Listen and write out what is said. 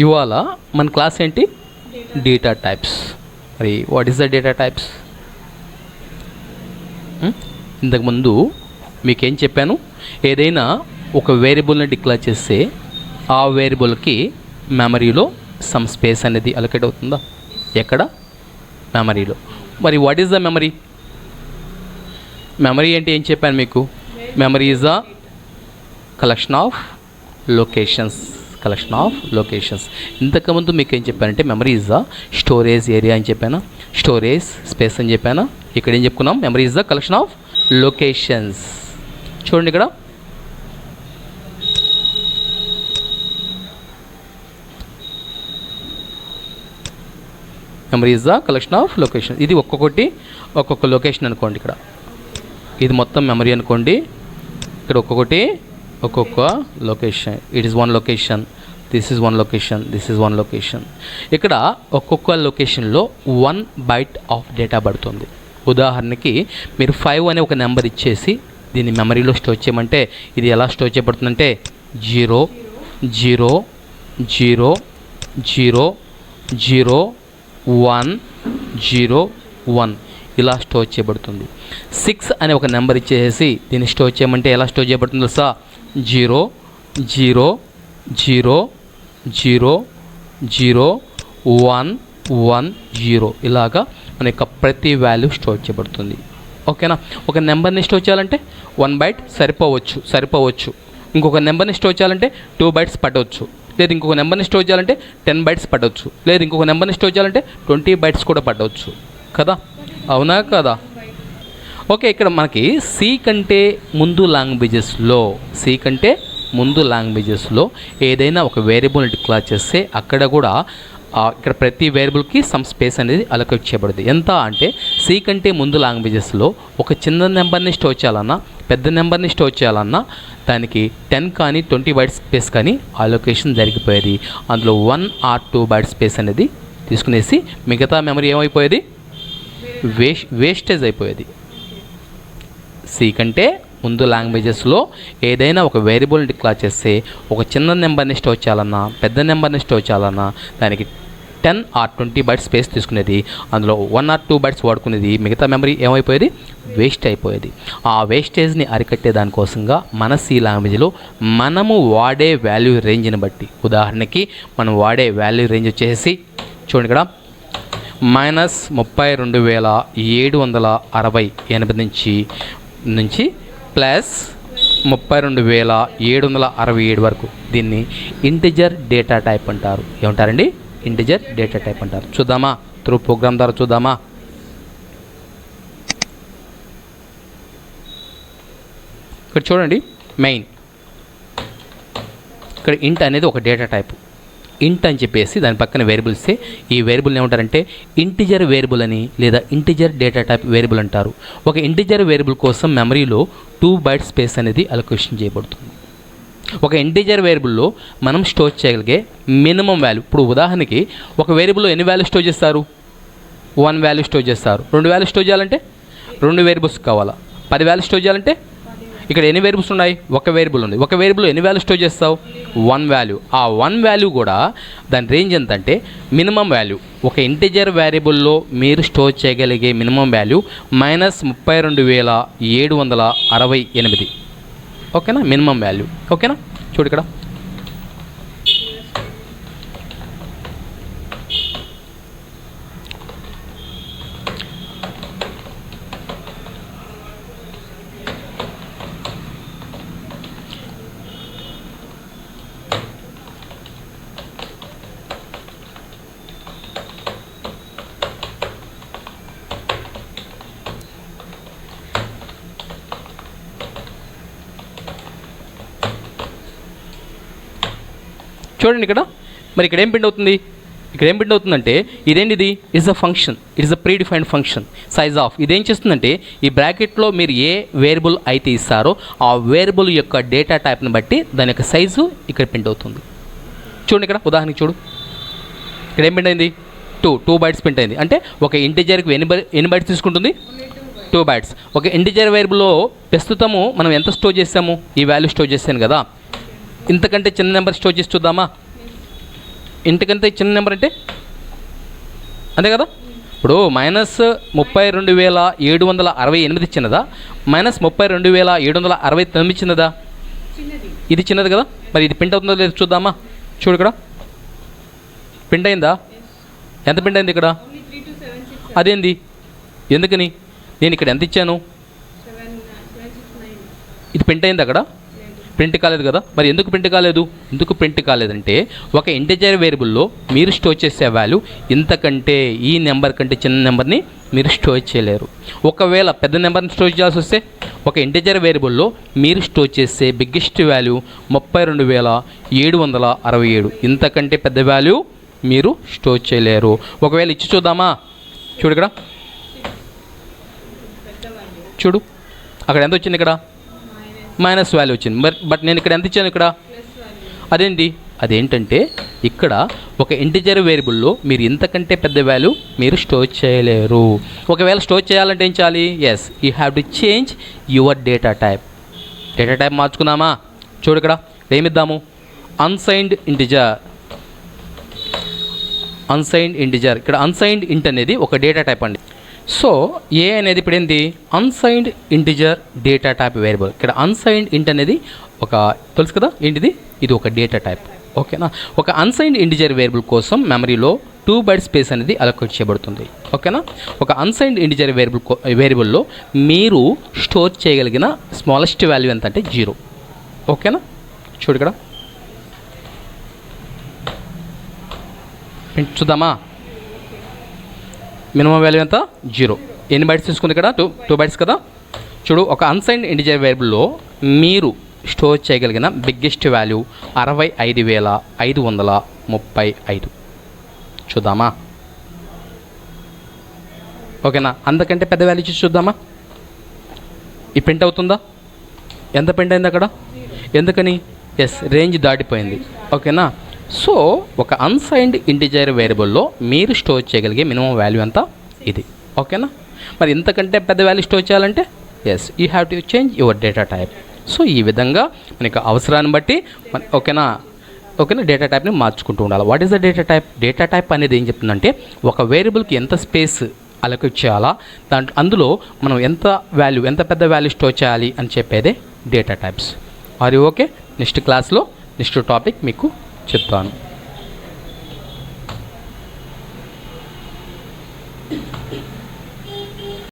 ఇవాళ మన క్లాస్ ఏంటి? Data types. మరి what is the data types? ఇంతకుముందు మీకేం చెప్పాను? ఏదైనా ఒక వేరియబుల్ని డిక్లేర్ చేస్తే ఆ వేరియబుల్కి మెమరీలో సమ్ స్పేస్ అనేది అలొకేట్ అవుతుందా? ఎక్కడ? మెమరీలో. మరి what is the memory? Memory అంటే ఏం చెప్పాను మీకు? Memory is the collection of locations. Collection of locations ఇంతకుముందు మీకు ఏం చెప్పానంటే memory is the storage area అని చెప్పాను. స్టోరేజ్ స్పేస్ అని చెప్పానా. ఇక్కడ ఏం చెప్పుకున్నాం? Memory is the collection of locations చూడండి ఇక్కడ. Memory is the collection of location ఇది ఒక్కొక్కటి ఒక్కొక్క లొకేషన్ అనుకోండి ఇక్కడ. ఇది మొత్తం మెమరీ అనుకోండి. ఇక్కడ ఒక్కొక్కటి ఒక్కొక్క location it is one location this is one location this is one location ఇక్కడ ఒక్కొక్క లొకేషన్లో వన్ బైట్ ఆఫ్ డేటా పడుతుంది. ఉదాహరణకి మీరు ఫైవ్ అనే ఒక నెంబర్ ఇచ్చేసి దీన్ని మెమరీలో స్టోర్ చేయమంటే ఇది ఎలా store చేయబడుతుందంటే zero zero zero zero zero one zero one ఇలా స్టోర్ చేయబడుతుంది. సిక్స్ అనే ఒక నెంబర్ ఇచ్చేసి దీన్ని స్టోర్ చేయమంటే ఎలా స్టోర్ చేయబడుతుందో sir zero zero zero zero zero one one zero. ఇలాగా మన యొక్క ప్రతి వాల్యూ స్టోర్ చేయబడుతుంది. ఓకేనా? ఒక నెంబర్ని స్టోర్ చేయాలంటే వన్ బైట్ సరిపోవచ్చు సరిపోవచ్చు. ఇంకొక నెంబర్ని స్టోర్ చేయాలంటే టూ బైట్స్ పట్టవచ్చు లేదు ఇంకొక నెంబర్ని స్టోర్ చేయాలంటే టెన్ బైట్స్ పట్టవచ్చు లేదు ఇంకొక నెంబర్ని స్టోర్ చేయాలంటే ట్వంటీ బైట్స్ కూడా పట్టవచ్చు కదా? అవునా కదా? ఓకే ఇక్కడ మనకి సి కంటే ముందు లాంగ్వేజెస్లో సి కంటే ముందు లాంగ్వేజెస్లో ఏదైనా ఒక వేరియబుల్ని డిక్లేర్ చేస్తే అక్కడ కూడా ఇక్కడ ప్రతి వేరియబుల్కి సమ్ స్పేస్ అనేది అలొకేట్ చేయబడుతుంది ఎంత అంటే సి కంటే ముందు లాంగ్వేజెస్లో ఒక చిన్న నెంబర్ని స్టోర్ చేయాలన్నా పెద్ద నెంబర్ని స్టోర్ చేయాలన్నా దానికి టెన్ కానీ ట్వంటీ బైట్ స్పేస్ కానీ అలొకేషన్ జరిగిపోయేది. అందులో one or two byte space అనేది తీసుకునేసి మిగతా మెమరీ ఏమైపోయేది? వేస్ట్ వేస్టేజ్ అయిపోయేది. సి కంటే ముందు లాంగ్వేజెస్లో ఏదైనా ఒక వేరియబుల్ డిక్లేర్ చేస్తే ఒక చిన్న నెంబర్ని స్టోర్ చేయాలన్నా పెద్ద నెంబర్ని స్టోర్ చేయాలన్నా దానికి ten or twenty bytes space తీసుకునేది అందులో వన్ ఆర్ టూ బైట్స్ వాడుకునేది మిగతా మెమరీ ఏమైపోయేది? వేస్ట్ అయిపోయేది. ఆ వేస్టేజ్ని అరికట్టే దానికోసంగా మన సి లాంగ్వేజ్లో మనము వాడే వాల్యూ రేంజ్ని బట్టి ఉదాహరణకి మనం వాడే వాల్యూ రేంజ్ వచ్చేసి చూడండి ఇక్కడ మైనస్ ముప్పై రెండు వేల ఏడు వందల అరవై ఎనిమిది నుంచి నుంచి ప్లస్ ముప్పై రెండు వేల ఏడు వందల అరవై ఏడు వరకు దీన్ని ఇంటిజర్ డేటా టైప్ అంటారు. ఏమంటారండి? ఇంటిజర్ డేటా టైప్ అంటారు. చూద్దామా? త్రూ ప్రోగ్రామ్ ద్వారా చూద్దామా? ఇక్కడ చూడండి మెయిన్. ఇక్కడ ఇంట్ అనేది ఒక డేటా టైప్. ఇంట్ అని చెప్పేసి దాని పక్కన వేరియబుల్సే ఈ వేరియబుల్ని ఏమంటారంటే ఇంటిజర్ వేరియబుల్ అని లేదా ఇంటిజర్ డేటా టైప్ వేరియబుల్ అంటారు. ఒక ఇంటిజర్ వేరియబుల్ కోసం మెమరీలో టూ బైట్ స్పేస్ అనేది అలొకేషన్ చేయబడుతుంది. ఒక ఇంటిజర్ వేరియబుల్లో మనం స్టోర్ చేయగలిగే మినిమం వాల్యూ ఇప్పుడు ఉదాహరణకి ఒక వేరియబుల్లో ఎన్ని వాల్యూ స్టోర్ చేస్తారు? వన్ వాల్యూ స్టోర్ చేస్తారు. రెండు వాల్యూ స్టోర్ చేయాలంటే రెండు వేరియబుల్స్ కావాలా? పది వాల్యూ స్టోర్ చేయాలంటే ఇక్కడ ఎన్ని వేరియబుల్స్ ఉన్నాయి? ఒక వేరియబుల్ ఉంది. ఒక వేరియబుల్ ఎన్ని వాల్యూ స్టోర్ చేస్తావు? వన్ వాల్యూ ఆ వన్ వాల్యూ కూడా దాని రేంజ్ ఎంత అంటే మినిమం వాల్యూ ఒక ఇంటిజర్ వేరియబుల్లో మీరు స్టోర్ చేయగలిగే మినిమం వాల్యూ మైనస్ ముప్పై రెండు వేల ఏడు వందల అరవై ఎనిమిది. ఓకేనా మినిమం వాల్యూ ఓకేనా చూడు ఇక్కడ. చూడండి ఇక్కడ. మరి ఇక్కడ ఏం ప్రింట్ అవుతుంది? ఇక్కడ ఏం ప్రింట్ అవుతుందంటే ఇదేంటిది? Is a function it is a predefined function size of ఇదేం చేస్తుందంటే ఈ బ్రాకెట్లో మీరు ఏ వేరియబుల్ అయితే ఇస్తారో ఆ వేరియబుల్ యొక్క డేటా టైప్ని బట్టి దాని యొక్క సైజు ఇక్కడ ప్రింట్ అవుతుంది. చూడండి ఇక్కడ ఉదాహరణకి చూడు. ఇక్కడ ఏం ప్రింట్ అయింది? టూ టూ బైట్స్ ప్రింట్ అయింది. అంటే ఒక ఇంటిజర్కి ఎన్ని బై ఎన్ని బైట్స్ తీసుకుంటుంది? టూ బైట్స్ ఒక ఇంటిజర్ వేరియబుల్లో ప్రస్తుతము మనం ఎంత స్టోర్ చేసాము? ఈ వాల్యూ స్టోర్ చేశాను కదా. ఇంతకంటే చిన్న నెంబర్ స్టోర్ చేసి చూద్దామా? ఇంటికంటే చిన్న నెంబర్ అంటే? అంతే కదా? ఇప్పుడు మైనస్ ముప్పై రెండు వేల ఏడు వందల అరవై ఎనిమిది చిన్నదా? మైనస్ ముప్పై రెండు వేల ఏడు వందల అరవై తొమ్మిది చిన్నదా? ఇది చిన్నది కదా? మరి ఇది ప్రింట్ అవుతుందో లేదో చూద్దామా? చూడు ఇక్కడ. ప్రింట్ అయిందా? ఎంత ప్రింట్ అయింది ఇక్కడ? అదేంది? ఎందుకని? నేను ఇక్కడ ఎంత ఇచ్చాను? నైన్ ఇది ప్రింట్ అయింది అక్కడ? ప్రింట్ కాలేదు కదా? మరి ఎందుకు ప్రింట్ కాలేదు? ఎందుకు ప్రింట్ కాలేదంటే ఒక ఇంటిజర్ వేరియబుల్లో మీరు స్టోర్ చేసే వాల్యూ ఇంతకంటే ఈ నెంబర్ కంటే చిన్న నెంబర్ని మీరు స్టోర్ చేయలేరు. ఒకవేళ పెద్ద నెంబర్ని స్టోర్ చేయాల్సి వస్తే ఒక ఇంటిజర్ వేరియబుల్లో మీరు స్టోర్ చేసే బిగ్గెస్ట్ వాల్యూ ముప్పై రెండు వేల ఏడు వందల అరవై ఏడు. ఇంతకంటే పెద్ద వాల్యూ మీరు స్టోర్ చేయలేరు. ఒకవేళ ఇచ్చి చూద్దామా? చూడు ఇక్కడ. చూడు. అక్కడ ఎంత వచ్చింది ఇక్కడ? మైనస్ వాల్యూ వచ్చింది. మరి బట్ నేను ఇక్కడ ఎంత ఇచ్చాను ఇక్కడ? అదేంటి? అదేంటంటే ఇక్కడ ఒక ఇంటిజర్ వేరియబుల్లో మీరు ఇంతకంటే పెద్ద వాల్యూ మీరు స్టోర్ చేయలేరు. ఒకవేళ స్టోర్ చేయాలంటే ఏం చేయాలి? Yes you have to change your data type data type మార్చుకుందామా? చూడు ఇక్కడ ఏమిద్దాము? అన్సైన్డ్ ఇంటిజర్ అన్సైన్డ్ ఇంటిజర్ ఇక్కడ అన్సైన్డ్ ఇంట్ అనేది ఒక డేటా టైప్ అండి. సో ఏ అనేది ఇప్పుడు ఏంది? Unsigned integer data type variable ఇక్కడ అన్సైన్డ్ ఇంట్ అనేది ఒక తెలుసు కదా? ఏంటిది? ఇది ఒక డేటా టైప్ ఓకేనా ఒక అన్సైన్డ్ ఇంటిజర్ వేరియబుల్ కోసం మెమరీలో టూ బైట్ స్పేస్ అనేది అలొకేట్ చేయబడుతుంది. ఓకేనా ఒక అన్సైన్డ్ ఇంటిజర్ వేరియబుల్ వేరియబుల్లో మీరు స్టోర్ చేయగలిగిన స్మాలెస్ట్ వాల్యూ ఎంత అంటే జీరో ఓకేనా చూడు ఇక్కడ. చూద్దామా? మినిమం వాల్యూ ఎంత? జీరో. ఎన్ని బైట్స్ తీసుకుంది ఇక్కడ? టూ టూ బైట్స్ కదా? చూడు ఒక అన్సైన్డ్ ఇండిజర్ వేరియబుల్లో మీరు స్టోర్ చేయగలిగిన బిగ్గెస్ట్ వాల్యూ అరవై ఐదు వేల ఐదు వందల ముప్పై ఐదు. చూద్దామా? ఓకేనా? అంతకంటే పెద్ద వాల్యూ చూసి చూద్దామా? ఈ ప్రింట్ అవుతుందా? ఎంత ప్రింట్ అయింది అక్కడ? ఎందుకని? ఎస్ రేంజ్ దాటిపోయింది. ఓకేనా? సో ఒక అన్సైన్డ్ ఇంటిజర్ వేరియబుల్లో మీరు స్టోర్ చేయగలిగే మినిమం వాల్యూ ఎంత ఇది. ఓకేనా? మరి ఇంతకంటే పెద్ద వాల్యూ స్టోర్ చేయాలంటే? Yes you have to change your data type so ఈ విధంగా మనకి అవసరాన్ని బట్టి ఓకేనా? ఓకేనా? డేటా టైప్ని మార్చుకుంటూ ఉండాలి. What is the data type data type అనేది ఏం చెప్తుందంటే ఒక వేరియబుల్కి ఎంత స్పేస్ అలొకేట్ చేయాలా? దాంట్లో అందులో మనం ఎంత వాల్యూ ఎంత పెద్ద వాల్యూ స్టోర్ చేయాలి అని చెప్పేదే data types are okay next క్లాస్లో నెక్స్ట్ టాపిక్ మీకు चिता